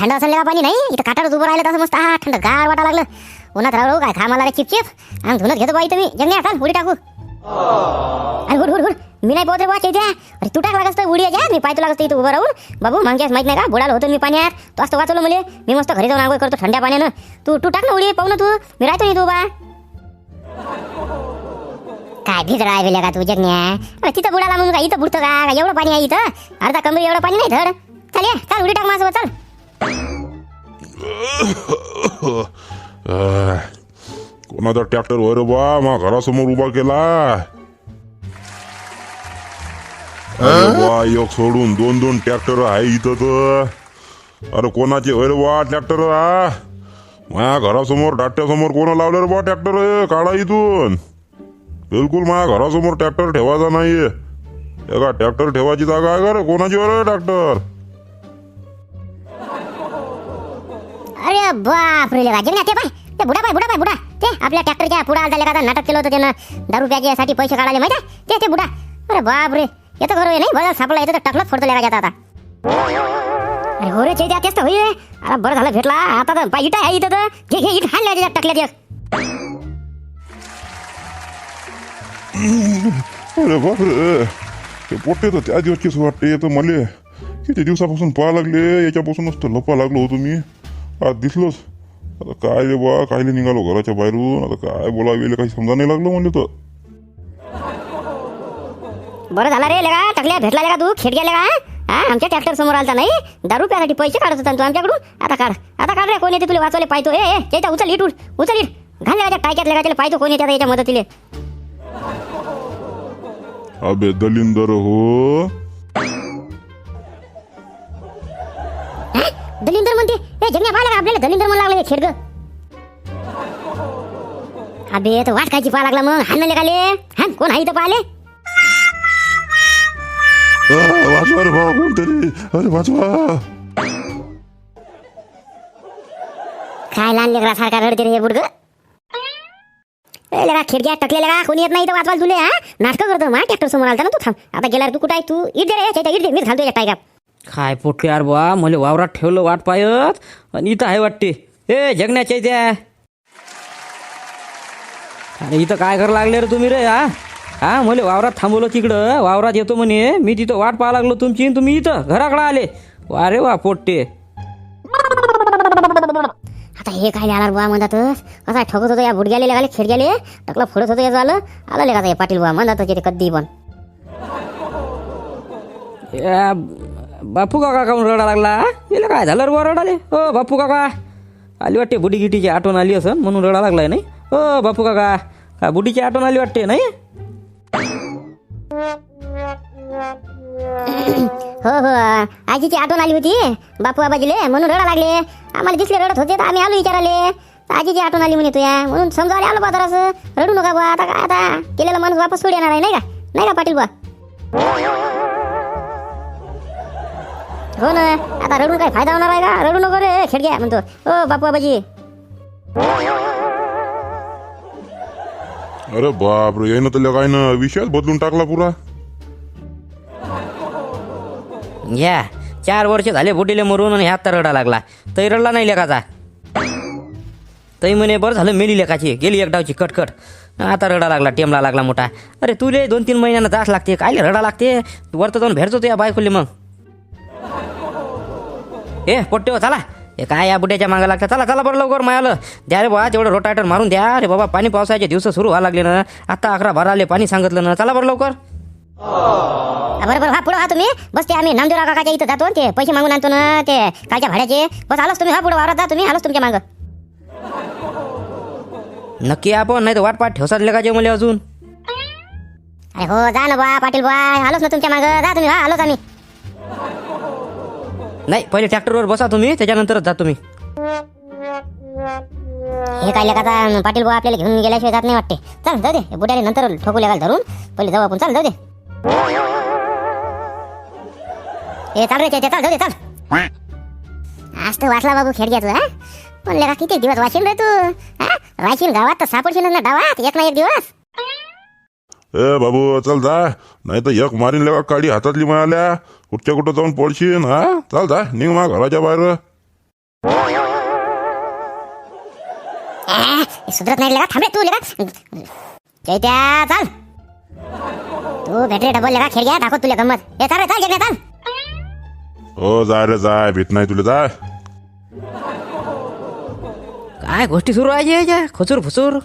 थंड असेल का पाणी नाही इथं काटाडच उभं राहिलं तसं मस्त हा थंड गार वाटा लागलं. उन्हात राहू काय खा मला चिपचिप आणि धुनत घेतो बाई तुम्ही. जगण्या चाल उडी टाकू. अरे हुड हुड हुड. मी नाही पोहोचले बा चैत्या. अरे तू टाकला कसं उडी जा मी पाहतो लागतो इथं उभं राहून. बाबू मागच्यास माहीत नाही का? बुडालो होतो मी पाण्यात. तो असं वाचवलं मुले. मी मस्त घरी जाऊन आंघोळ करतो थंड्या पाण्यानं. तू तू टाक ना उडी पाहू ना तू. मी राहतो नाही तू बा काय भिज राहिलेलं का तू जगण्या? अरे तिथं बुडाला म्हणून का इथं बुडतं का? एवढं पाणी आहे इथं? अर्धा कमरी एवढं पाणी नाही धड. चल ये चल उडी टाक माझं चल. कोणाचा ट्रॅक्टर वर बा मा घरासमोर उभा केला. अरे एक सोडून दोन दोन ट्रॅक्टर आहे इथं तर. अरे कोणाचे अरे बा ट्रॅक्टर हा? माया घरासमोर डाट्यासमोर कोण लावलं रे बा ट्रॅक्टर काढा इथून. बिलकुल माया घरासमोर ट्रॅक्टर ठेवायचा नाहीये. एका ट्रॅक्टर ठेवायची जागा आहे का रे? कोणाची वर ट्रॅक्टर अरे बाप रे लेका ना ते पाय. ते बुडा पाय बुडा पाय बुडा. ते आपल्या ट्रॅक्टरच्या पुढा झाले का नाटक केलं होतं त्यानं. दारू प्यायच्यासाठी पैसे काढायला माहिती ते ते बुडा. अरे बाप रे येतं बरोबर नाही बरं सापडला येतं तर टाकलंच फोडतो लेगा आता. अरे हो रे चैत्या तेच तर होई अरे बरं झालं भेटला. आता तर पाय इटा आहे इथं तर. घे घे इट हाणल्या त्याच्यात टाकल्या ते अरे बापरे. ते पोटे तर त्या दिवसचीच वाटते तर मले. किती दिवसापासून पाहा लागले याच्यापासूनच तर लपा लागलो होतो मी. आज दिसलोच. आता काय रे बा कायले निघालो घराच्या बाहेरून. आता काय बोलावेले काही समजा नाही लागलं म्हणले तर. बरं झाला रे लेका टाकल्या भेटला लेका तू खेट गेले का? हा आमच्या ट्रॅक्टर समोर आलता नाही? दारू प्यासाठी पैसे काढत होता तू आमच्याकडून? आता काढ आता काढ रे कोण येते तुला वाचवले पाहतो ए ए उचल इट उठ उचल इट घाल लेका टाक्यात लेका त्याला पाहतो कोण येते आता याच्या मदतीले? अबे दलिंदर हो? दलिंदर म्हणते ए जगण्या पाहिलं का आपल्याला दलिंदर म्हणून लागलं ग अबे तर वाट खायची पाहा लागला मग. हाण लेकाले हाण कोण आहे इथं पाहिले वाचवा रे भाऊ कोणतरी. अरे वाचवा काय लहान लेकरा सारखा रडते रे हे बुडग. लेका खिडक्या टकले लेका कोणी येत नाही तर वाचवाल तुले हा? नाटक करतो मा ट्रॅक्टर समोर आलता ना तू थांब. आता गेल्यावर तू कुठं आहे तू? It they ray it they मीच घालतो टायकात काय पोटले यार बा मला वावरात ठेवलं वाट पायत आणि इथं आहे वाटते. ए जगण्याच्या त्या अरे इथं काय करायला लागले रे तुम्ही रे हा? हा मला वावरात थांबवलं तिकडं वावरात येतो म्हणे. मी तिथं वाट पाहा लागलो तुमची आणि तुम्ही इथं घराकडं आले. वा रे वा पोट्टे. आता हे काय आला बुवा म्हणतात कसा ठोकत होतो या बुडग्याले लगाले खिडग्याले? टकला फोडत होतो याचं आलं आलं लेका हे पाटील बुवा म्हणतात कधी पण. या बापू काका काऊन रडा लागला याला काय झालं रे रडाले हो बापू काका आली वाटते बुडी गिटीची आठवण आली असं म्हणून रडा लागलाय नाही? हो बापू काका का बुडीची आठवण आली वाटते नाही? हो हो आजीची आठवण आली होती बापू आबाजीले म्हणून रडा लागले. आम्हाला दिसले रडत होते तर आम्ही आलो विचाराले आजीची आठवण आली म्हणे तुया म्हणून समजावले आलो बा जरासं. रडू नका बा आता काय आता केलेला माणूस वापस सोड येणार आहे नाही का? नाही का पाटील बा हो ना. आता रडून काय फायदा होणार आहे का? रडू नको रे. खेडग्या म्हणतो हो बापू आबाजी. अरे बाप रे यानं तर काय ना विषयच बदलून टाकला पुरा. या चार वर्ष झाले बुडीले मरून आणि ह्यात तर रडा लागला. तरी रडला नाही लेखाचा तरी म्हणे बरं झालं मेली लेखाची गेली एक डावची. कटकट आता रडा लागला टेमला लागला मोठा. अरे तुले दोन तीन महिन्यानं जास लागते. कायले रडा लागते? वरतं जाऊन भेटतो या बायकोले मग. ए पोट्टे हो चला. हे काय या बुड्याच्या मागं लागतं? चला चला बरं लवकर मायालं. द्या रे बा तेवढं रोटाटर मारून द्या. रे बाबा पाणी पावसाचे दिवस सुरू व्हायला लागले ना. आता अकरा बारा आले पाणी सांगितलं ना. चला बरं लवकर. हा, बरं बरं. हा पुढं हा तुम्ही. बस ते आम्ही नामदेव काकाच्या इथं जातो ते पैसे मागून आणतो ना ते कालच्या भाड्याचे. बस आलोच तुम्ही. हा पुढं वावरात जा तुम्ही. आलोच तुमच्या मागं. नक्की आपण नाही तर वाट पाट ठेवसात लेखाचे मुले अजून? अरे हो जा ना बा पाटील बा आलोच ना तुमच्या मागं. जा तुम्ही हा आलोच आम्ही. नाही पहिले ट्रॅक्टरवर बसा तुम्ही त्याच्यानंतरच जा तुम्ही. हे काय आता पाटील बा आपल्याला घेऊन गेल्याशिवाय जात नाही वाटते. चल जाऊ दे बुड्याने नंतर ठोकू लागाल धरून. पहिले जाऊ आपण चल जाऊ दे. हे चाल रे चैत्या, चल जाऊ दे चाल. आज तर वाचला बाबू खेळ तू हा? पण लेखा किती दिवस वाशील रे तू? हा? राशील गावात तर सापडशील ना डावात एक ना एक दिवस. ए बाबू चल जा. नाही तर एक मारीन लेवा काडी हातातली मिळाल्या कुठच्या कुठं जाऊन पडशील हा? चल जा निघ मा घराच्या बाहेर. आ, सुधरत नाही लेका थांबे तू लेका चैत्या चाल. तू बॅटरी डबल लेका खेळ घ्या दाखव तुला गंमत. हे चाल रे चाल जगण्या चाल. हो जाय रे जाय भीत नाही तुला जाय काय गोष्टी सुरू आहे याच्या खुचूर फुसूर.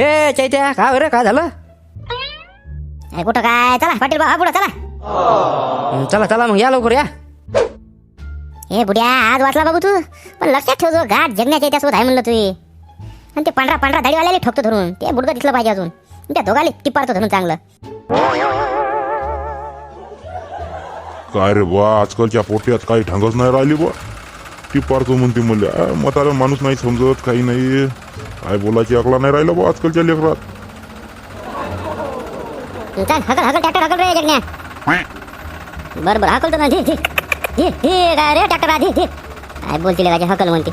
ए चैत्या काय रे काय झालं? अरे कुठं काय? चला पाटील बा पुढं चला. चला चला मग या लवकर या. हे बुड्या आज वाचला बाबू तू? पण लक्षात ठेव जो गाठ जगण्याच्या त्यासोबत आहे म्हणलं तुम्ही आणि ते पांढरा पांढरा दाढीवाल्याला ठोकतो धरून. ते बुडगं दिसलं पाहिजे अजून. आणि त्या दोघाले टिपारतो धरून चांगलं. काय रे बा आजकालच्या पोट्यात काही ढंगच नाही राहिली बा ती पारतो म्हणते मुल्या म्हातारा माणूस नाही समजत काही नाही. काय बोलायची अकला नाही राहिलं बा आजकालच्या लेकरात. चल हकल हकल ट्रॅक्टर हकल रे जगण्या बरं बरं हकलतो ना झी झी झी धीर काय रे ट्रॅक्टर आधी झी काय बोलतील का हकल म्हणते.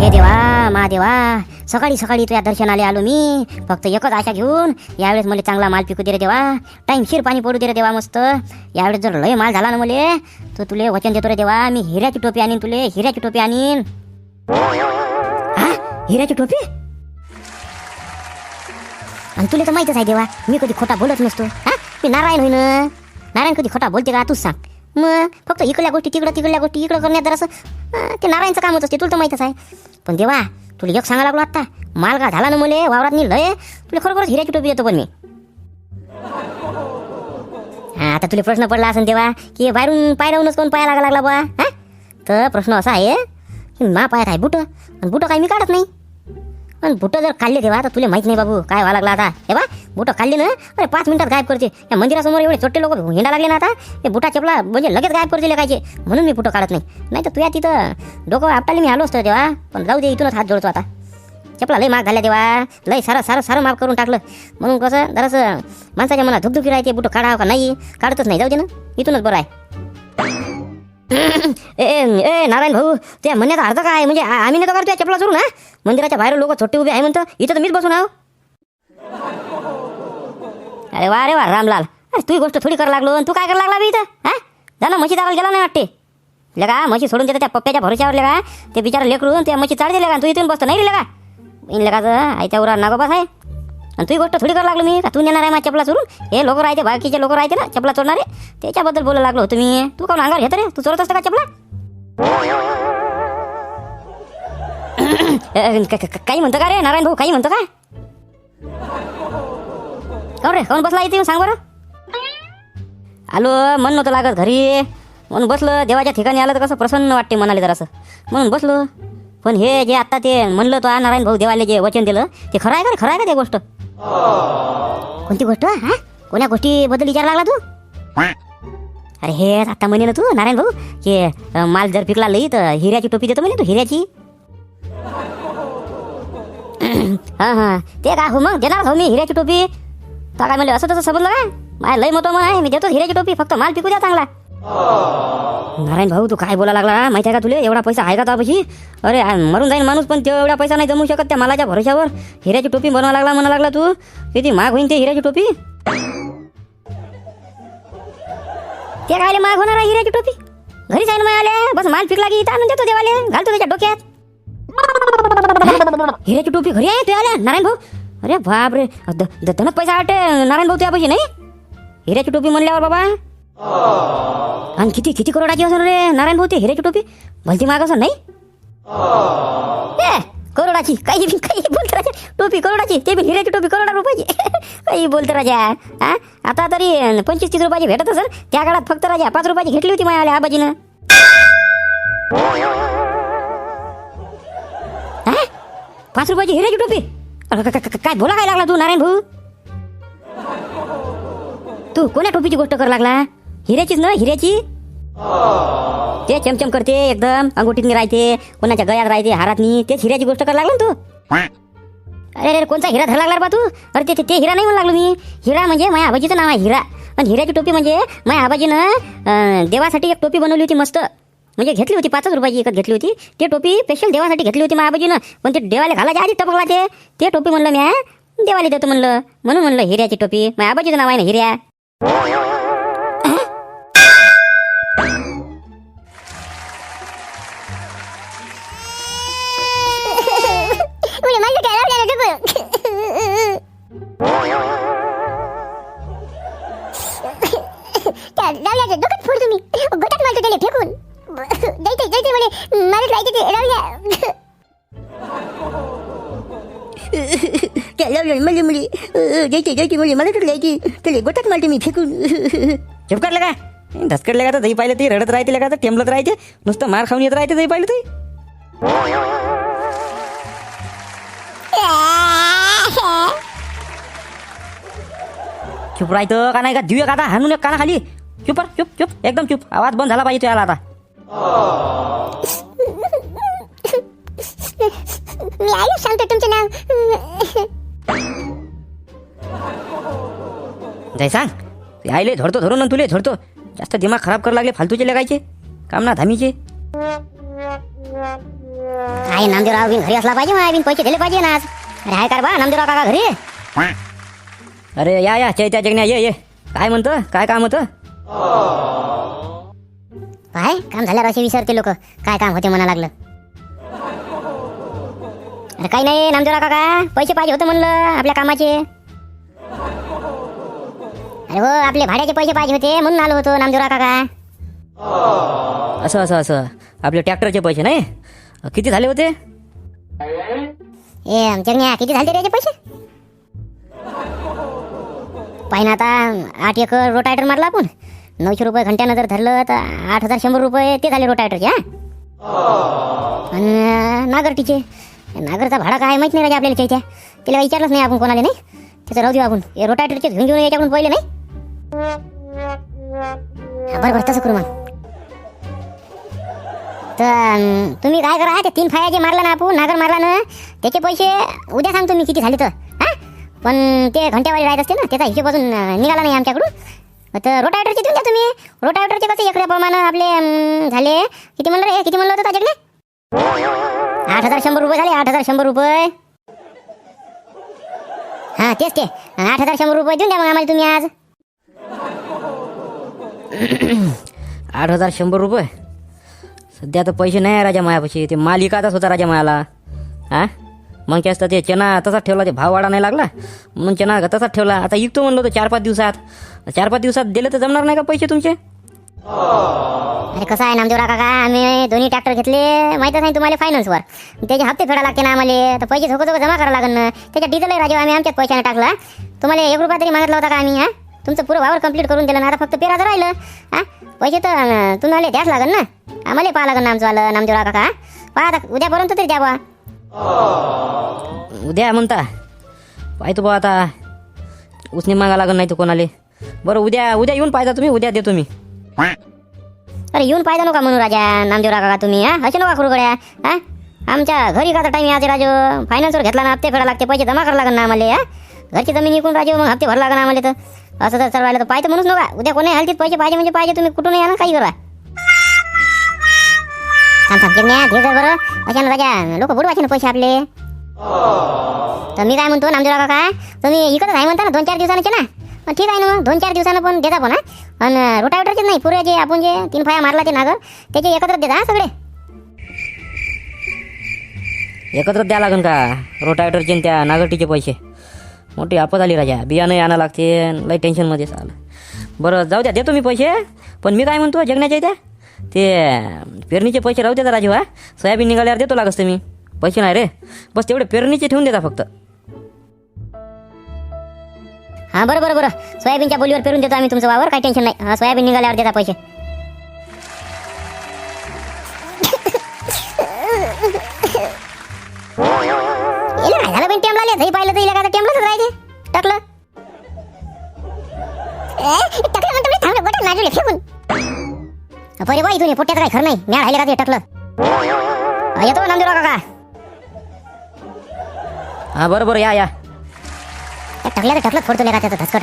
हे देवा महादेवा सकाळी सकाळी तुझ्या दर्शनाला आलो मी. फक्त एकच आशा घेऊन यावेळेस मला चांगला माल पिकू दे रे देवा. टाईमशीर पाणी पडू दे रे देवा मस्त. यावेळेस जर लय माल झाला ना मले तर तुले वचन देतो रे देवा. मी हिऱ्याची टोपी आणीन तुले हिऱ्याची टोपी आणीन. हिऱ्याची टोपी? आणि तुला तर माहितच आहे देवा मी कधी खोटा बोलत नसतो. हा? मी नारायण होईन. नारायण कधी खोटा बोलते का? तूच सांग. मग फक्त इकडल्या गोष्टी तिकडं तिकडल्या गोष्टी इकडं करण्यात जरासं हा, ते नारायणचं कामच असते तुला तर माहितच आहे. पण देवा तुला एक सांगा लागलो आता माल का झाला ना मुले वावरात मी लय तुला खरोखरच हिऱ्याची टोपी येतो पण मी. हा आता तुला प्रश्न पडला असेल तेव्हा की बाहेरून पाय कोण पाया लागा लागला बा हा? तर प्रश्न असा आहे की मा पायात आहे बुट आणि बुट काही मी काढत नाही. पण बुटं जर काढले तेव्हा आता तुला माहीत नाही बाबू काय व्हायला लागला आता. हे बा बुटं काढले ना अरे पाच मिनिटात गायब करते. या मंदिरासमोर एवढे छोटे लोक हिंडा लागले ना आता हे बुटा चपला म्हणजे लगेच गायब करते लेकायचे म्हणून मी बुटं काढत नाही. नाही तर तुया तिथं डोकं आपटायला मी आलो असतो तेव्हा पण जाऊ दे इथूनच हात जोडतो आता. चपला लय माग झाल्या तेव्हा लय सारं सारं सारं माफ करून टाकलं. म्हणून कसं जरासं माणसाच्या मनात धुकधुकी राहते बुटं काढावं का नाही? काढतच नाही जाऊ दे ना. इथूनच बरं आहे. ए ए नारायण भाऊ त्या म्हणण्याचा अर्थ काय? म्हणजे आम्ही नाही तर करतो चपला चोरून हा? मंदिराच्या बाहेर लोक छोटे उभे आहे म्हणतं इथं तर मीच बसून आहो. अरे वा अरे वा रामलाल. अरे तू गोष्ट थोडी करायला लागलो आणि तू काय करायला लागला बी इथं? हा? जा ना म्हशी चालायला गेला नाही वाटते. लगा म्हशी सोडून देतात त्या पप्प्याच्या भरोश्यावर लगा ते बिचारा लेकरून त्या म्हशी चालते लगा तू इथून बसतो नाही लगा इन लगाच आयत्या उरा नागोबास आहे आणि तू गोष्ट थोडी करायला लागलो मी का? तू नेणार आहे माझ्या चपला चोरून हे लोक राहते बाकीचे लोक राहते ना चपला चोरणारे त्याच्याबद्दल बोलायला लागलो होतो मी. तू काऊन अंगार घेत रे? तू चोरत असतं का चपला? काही म्हणतो का रे? नारायण भाऊ काही म्हणतो का? काऊन रे? काऊन बसला इथे सांग बरं. आलो मन नव्हतं लागत घरी. म्हणून बसलं देवाच्या ठिकाणी आलं तर कसं प्रसन्न वाटते मनाला जरासं. म्हणून बसलो. पण हे जे आता ते म्हणलं तो नारायण भाऊ देवाले जे वचन दिलं ते खरं आहे का रे? खरं आहे का ते गोष्ट? कोणती गोष्ट? हा? कोण्या गोष्टीबद्दल विचार लागला तू? अरे हे आता म्हणे ना तू नारायण भाऊ की माल जर पिकला लई तर हिऱ्याची टोपी देतो म्हणे तू हिऱ्याची. हा हा. ते का हो मग देणार भाऊ मी हिऱ्याची टोपी? तर काय म्हणले असं तसं समजलं काय? माय लय मतो मग आहे मी देतो हिऱ्याची टोपी फक्त माल पिकू द्या चांगला. नारायण भाऊ तू काय बोला लागला माहिती आहे का तुला? एवढा पैसा आहे का तुझ्यापाशी अरे मरून जाईल माणूस पण तो एवढा पैसा नाही जमू शकत त्या मालाच्या भरोशावर हिऱ्याची टोपी बनवा लागला म्हणा लागला तू. किती महाग होईन ते हिऱ्याची टोपी? ते काय महाग होणार आहे हिऱ्याची टोपी? घरी जाईल मग आले बस माल पिकला की इथं आणून देतो देवाले घालतो त्याच्या डोक्यात. हिऱ्याची टोपी घरी आहे तू आल्या? नारायण भाऊ? अरे बाप रे द- पैसा वाटते नारायण भाऊ तुझ्यापाशी नाही? हिऱ्याची टोपी म्हणल्यावर बाबा. आणि किती किती करोडाची असेल रे नारायण भाऊ ते हिऱ्याची टोपी भलती माग असं नाही? करोडाची काही बी काही बोलते राजा. टोपी करोडाची ते बी हिऱ्याची टोपी करोडा रुपयाची. काही बोलते राजा. हा आता तरी पंचवीस तीस रुपयाची भेटत असेल. त्या काळात फक्त राजा पाच रुपयाची घेतली होती माझ्या आबाजीनं. पाच रुपयाची हिऱ्याची टोपी. काय बोला काय लागला तू नारायण भाऊ? तू कोण्या टोपीची गोष्ट कर लागला? हिऱ्याचीच ना हिऱ्याची? ते चमचम करते एकदम अंगुठीतनी राहते कोणाच्या गळ्यात राहते हारातनी तेच हिऱ्याची गोष्ट कर लागला ना तू? अरे अरे कोणता हिरा धरला लागला बा तू? अरे ते ते- ते हिरा नाही म्हणू लागलो मी. हिरा म्हणजे माझ्या आबाजीचं नाव आहे हिरा. आणि हिऱ्याची टोपी म्हणजे माझ्या आबाजीनं देवासाठी एक टोपी बनवली होती मस्त. म्हणजे घेतली होती पाचच रुपयाची एकच घेतली होती. ते टोपी स्पेशल देवासाठी घेतली होती माझ्या पण ते देवाला घालायच्या आधी टपकला ते ते टोपी म्हणलं मी देवाला देतो म्हणलं. म्हणून म्हणलं हिऱ्याची टोपी. महाबाजीचं नाव आहे ना हिऱ्या. त्या लावल्याचं दुखत फोड तुम्ही गोटात मारतो त्याला फेकून. जायचे जायचे म्हणे. मला जायचे ते राहू द्या. त्याला म्हणजे म्हणजे जायची जायची म्हणजे मला तर जायची त्याला गोटात मारते मी फेकून. चुप करले का? धसकडले का तर दही पाहिलं ते रडत राहते का तर टेंबलत राहते नुसतं मार खाऊन येत राहते दही पाहिलं ते चुप राहतं का नाही का? देऊया का आता हाणून एक काना खाली चुप चुप चुप. एकदम चुप. आवाज बंद झाला पाहिजे तुला आता. मी आयुष सांगतो तुमचं नाव जाय सांग. आईले झडतो धरून तुले झडतो जास्त दिमाग खराब करायला लागले फालतूचे लगायचे. काम ना धामीचे. काय नामदेवराव बिन घरी असला पाहिजे मग बिन पैसे दिले पाहिजे ना आज. अरे हाय कार बा नामदेवराव काका घरी. अरे या या चैत्या जगण्या ये ये. काय म्हणतं? काय काम होतं? काय? काम झाल्यावर असे विसरते लोक. काय काम होते म्हणा लागलं. अरे काही नाही नामदेवराव काका पैसे पाहिजे होते म्हणलं आपल्या कामाचे. अरे हो आपले भाड्याचे पैसे पाहिजे होते म्हणून आलो होतो नामदेवराव काका असं असं असं. आपले ट्रॅक्टरचे पैसे नाही? किती झाले होते? ए जगण्या किती झाले रे याचे पैसे? पाहिजे आता आठ एकर रोटायटर मारला आपण. नऊशे रुपये घंट्यानं जर धरलं तर आठ हजार शंभर रुपये ते झाले रोटायटरचे हा? आणि नागरटीचे. नागरचा भाडा काय माहीत नाही राजा आपल्याला त्याच्या. तिला विचारलंच नाही आपण कोणाला नाही? त्याचं राहू देऊ आपण. हे रोटायटरचे घेऊन घेऊन याच्याकडून पहिले नाही? बरं बरं तसं करू मग. तर तुम्ही काय करा ते तीन फाया जे मारला ना आपण नागर मारला ना त्याचे पैसे उद्या सांगतो मी किती झाले तर हा? पण ते घंट्यावाली राहत असते ना त्याचा हिशोब अजून निघाला नाही आमच्याकडून. तर रोटावेटरचे देऊन द्या तुम्ही? रोटावेटरचे कसे एकड्याप्रमाणे आपले झाले? किती म्हणलं रे? किती म्हणलं होतं त्याच्याकडे आठ हजार शंभर रुपये झाले आठ हजार शंभर रुपये. हां तेच ते. आठ हजार शंभर रुपये देऊन द्या मग आम्हाला तुम्ही आज. आठ हजार शंभर रुपये? सध्या तर पैसे नाही आहे राजा मायापाशी. ते मालिकाचाच होता राजा मायाला. हा? मग काय असतं ते चना तसाच ठेवला ते भाव वाढा नाही लागला. म्हणून चना तसाच ठेवला. आता विकतो म्हणलं होतं चार पाच दिवसात. चार पाच दिवसात दिले तर जमणार नाही का पैसे तुमचे? अरे कसं आहे नामदेवरा काका? आम्ही दोन्ही ट्रॅक्टर घेतले. माहीतच नाही तुम्हाला फायनान्सवर त्याचे हप्ते फेडा लागते ना आम्हाला. तर पैसे झोकं झोकं जमा करावं लागेल ना त्याच्या डिझेल राजा आम्ही आमच्याच पैशाने टाकला. तुम्हाला एक रुपया तरी मागितला होता का आम्ही हा? तुमचं पुरं वावर कंप्लीट करून दिलं ना. आता फक्त पेराचं राहिलं हा? पैसे तर तुम्हाला द्याच लागेल ना. आम्हाला पाहा लागेल ना आमचं आलं नामदेवरा काका पहा आता उद्यापर्यंत तरी द्या बा उद्या म्हणता. पाहतो बा आता. उसने मागा लागत नाही तर कोणाले. बरं उद्या उद्या येऊन पाहिजे तुम्ही उद्या देतो मी. अरे येऊन पाहिजे नका म्हणू राजा. रागा का तुम्ही हा? असे नका करू गड्या हा? आमच्या घरी का टाइम याचे राजू? फायनान्सवर घेतला ना हप्ते फेडा लागते पैसे जमा करावं लागेल ना आम्हाला हा? घरची जमीन विकून राजू मग हप्ते भरा लागणार आम्हाला तर. असं तर चालवायला तर पाहिजे म्हणूच नका. उद्या कोणी हलतीत पैसे पाहिजे म्हणजे पाहिजे तुम्ही कुठून या ना काही करा. थांब थांब चिमण्या घे बरं. अशा ना राजा लोक बुडवायचे ना पैसे आपले. तर मी काय म्हणतो नामदेवराव काका तुम्ही इकडं आहे म्हणता ना दोन चार दिवसांचे ना? मग ठीक आहे ना मग दोन चार दिवसानं पण देता पण हा. आणि रोटावेटरचे नाही पुरे जे आपण जे तीन फाया मारला ते नागर त्याचे एकत्र देता हा सगळे? एकत्र द्या लागन का? रोटावेटरचे त्या नागरटीचे पैसे. मोठी आपत आली राजा बियाणं आणा लागते लई टेन्शनमध्ये चाल बरं जाऊ द्या देतो मी पैसे पण मी काय म्हणतो जगण्याच्या त्या ते पेरणीचे पैसे राहू देता राजू हा सोयाबीन निघाल्यावर देतो लागस तुम्ही. पैसे नाही रे. बस तेवढे पेरणीचे ठेवून देता फक्त. हां बरं बरं बरं. सोयाबीनच्या बोलीवर पेरून देतो आम्ही तुमचं वावर. काही टेन्शन नाही. हा सोयाबीन निघाल्यावर देता पैसे. याला काय? झालं पण टेम लागले दही पाहिलं तर हिला काय टेमलाच टाकलं. ए, टाकलं म्हणतो मी, थांबलं गोट्यात नाजूले फेकून. बरे बा इथून पोट्यात काय खरं नाही. म्या राहिले का ते टाकलं येतो नामदेवराव काका. हां बरं बरं या या. टाकल्या तर टाकलं फोडतो लेका त्याचं धसकट.